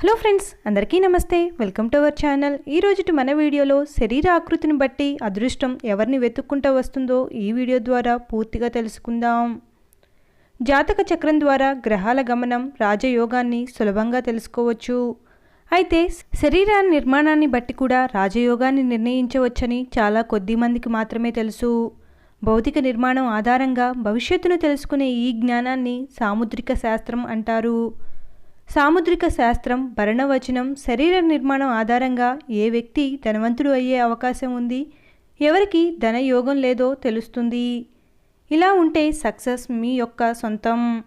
Hello friends అందరికీ నమస్తే. Welcome to our channel. ఈ రోజుటి మన వీడియోలో శరీర ఆకృతిని బట్టి అదృష్టం ఎవరిని వెతుక్కుంటూ వస్తుందో ఈ వీడియో ద్వారా పూర్తిగా తెలుసుకుందాం. జాతక చక్రం ద్వారా గ్రహాల గమనం రాజయోగాన్ని సులభంగా తెలుసుకోవచ్చు. అయితే శరీర నిర్మాణాన్ని బట్టి కూడా రాజయోగాన్ని నిర్ణయించవచ్చని చాలా కొద్ది మందికి మాత్రమే తెలుసు. భౌతిక నిర్మాణం ఆధారంగా భవిష్యత్తును తెలుసుకునే ఈ జ్ఞానాన్ని సాముద్రిక శాస్త్రం అంటారు. సాముద్రిక శాస్త్రం భరణవచనం శరీర నిర్మాణం ఆధారంగా ఏ వ్యక్తి ధనవంతుడు అయ్యే అవకాశం ఉంది? ఎవరికి ధనయోగం లేదో తెలుస్తుంది. ఇలా ఉంటే సక్సెస్ మీ యొక్క సొంతం.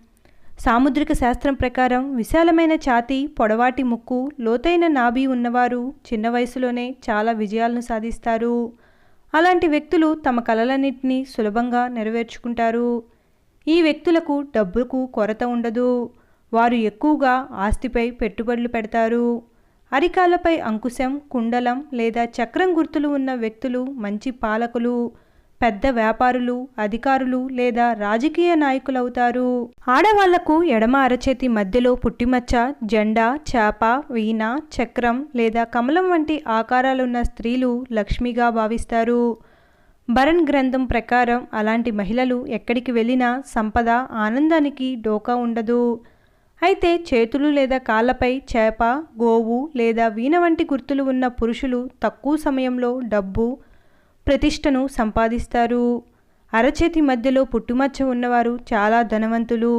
సాముద్రిక శాస్త్రం ప్రకారం విశాలమైన ఛాతీ పొడవాటి ముక్కు లోతైన నాభి ఉన్నవారు చిన్న వయసులోనే చాలా విజయాలను సాధిస్తారు. అలాంటి వ్యక్తులు తమ కలలన్నింటినీ సులభంగా నెరవేర్చుకుంటారు. ఈ వ్యక్తులకు డబ్బుకు కొరత ఉండదు. వారు ఎక్కువగా ఆస్తిపై పెట్టుబడులు పెడతారు. అరికాలపై అంకుశం కుండలం లేదా చక్రం గుర్తులు ఉన్న వ్యక్తులు మంచి పాలకులు పెద్ద వ్యాపారులు అధికారులు లేదా రాజకీయ నాయకులవుతారు. ఆడవాళ్ళకు ఎడమ అరచేతి మధ్యలో పుట్టిమచ్చ జెండా చేప వీణ చక్రం లేదా కమలం వంటి ఆకారాలున్న స్త్రీలు లక్ష్మిగా భావిస్తారు. భరణ్ గ్రంథం ప్రకారం అలాంటి మహిళలు ఎక్కడికి వెళ్ళినా సంపద ఆనందానికి డోకా ఉండదు. అయితే చేతులు లేదా కాళ్ళపై చేప గోవు లేదా వీణ వంటి గుర్తులు ఉన్న పురుషులు తక్కువ సమయంలో డబ్బు ప్రతిష్టను సంపాదిస్తారు. అరచేతి మధ్యలో పుట్టుమచ్చ ఉన్నవారు చాలా ధనవంతులు.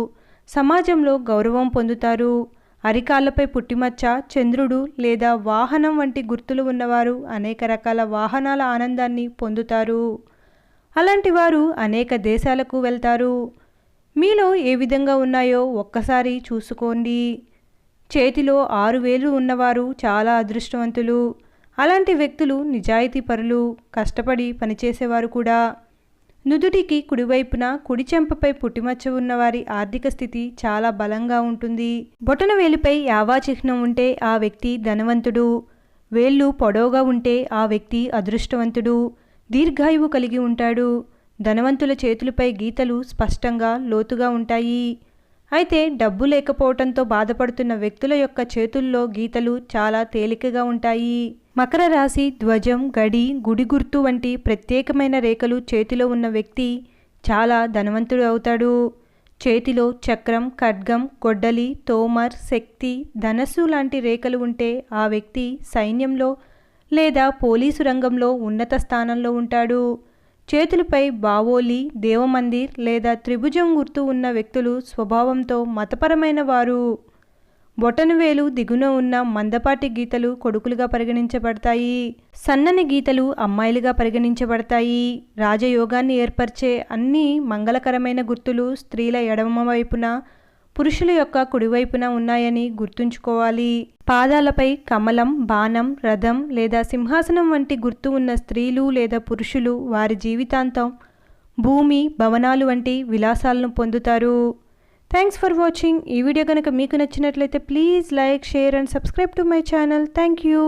సమాజంలో గౌరవం పొందుతారు. అరికాళ్ళపై పుట్టిమచ్చ చంద్రుడు లేదా వాహనం వంటి గుర్తులు ఉన్నవారు అనేక రకాల వాహనాల ఆనందాన్ని పొందుతారు. అలాంటి వారు అనేక దేశాలకు వెళ్తారు. మీలో ఏ విధంగా ఉన్నాయో ఒక్కసారి చూసుకోండి. చేతిలో ఆరు వేలు ఉన్నవారు చాలా అదృష్టవంతులు. అలాంటి వ్యక్తులు నిజాయితీ పరులు కష్టపడి పనిచేసేవారు కూడా. నుదుటికి కుడివైపున కుడి చెంపపై పుట్టిమచ్చ ఉన్నవారి ఆర్థిక స్థితి చాలా బలంగా ఉంటుంది. బొటన వేలిపై యావా చిహ్నం ఉంటే ఆ వ్యక్తి ధనవంతుడు. వేళ్ళు పొడవుగా ఉంటే ఆ వ్యక్తి అదృష్టవంతుడు. దీర్ఘాయువు కలిగి ఉంటాడు. ధనవంతుల చేతులపై గీతలు స్పష్టంగా లోతుగా ఉంటాయి. అయితే డబ్బు లేకపోవడంతో బాధపడుతున్న వ్యక్తుల యొక్క చేతుల్లో గీతలు చాలా తేలికగా ఉంటాయి. మకర రాశి ధ్వజం గడి గుడి గుర్తు వంటి ప్రత్యేకమైన రేఖలు చేతిలో ఉన్న వ్యక్తి చాలా ధనవంతుడు అవుతాడు. చేతిలో చక్రం ఖడ్గం గొడ్డలి తోమర్ శక్తి ధనస్సు లాంటి రేఖలు ఉంటే ఆ వ్యక్తి సైన్యంలో లేదా పోలీసు రంగంలో ఉన్నత స్థానంలో ఉంటాడు. చేతులపై బావోలి దేవమందిర్ లేదా త్రిభుజం గుర్తు ఉన్న వ్యక్తులు స్వభావంతో మతపరమైన వారు. బొటనవేలు దిగున ఉన్న మందపాటి గీతలు కొడుకులుగా పరిగణించబడతాయి. సన్నని గీతలు అమ్మాయిలుగా పరిగణించబడతాయి. రాజయోగాన్ని ఏర్పరిచే అన్ని మంగళకరమైన గుర్తులు స్త్రీల ఎడమ వైపున పురుషుల యొక్క కుడివైపున ఉన్నాయని గుర్తుంచుకోవాలి. పాదాలపై కమలం బాణం రథం లేదా సింహాసనం వంటి గుర్తు ఉన్న స్త్రీలు లేదా పురుషులు వారి జీవితాంతం భూమి భవనాలు వంటి విలాసాలను పొందుతారు. థ్యాంక్స్ ఫర్ వాచింగ్ ఈ వీడియో కనుక మీకు నచ్చినట్లయితే please like share and subscribe to my channel thank you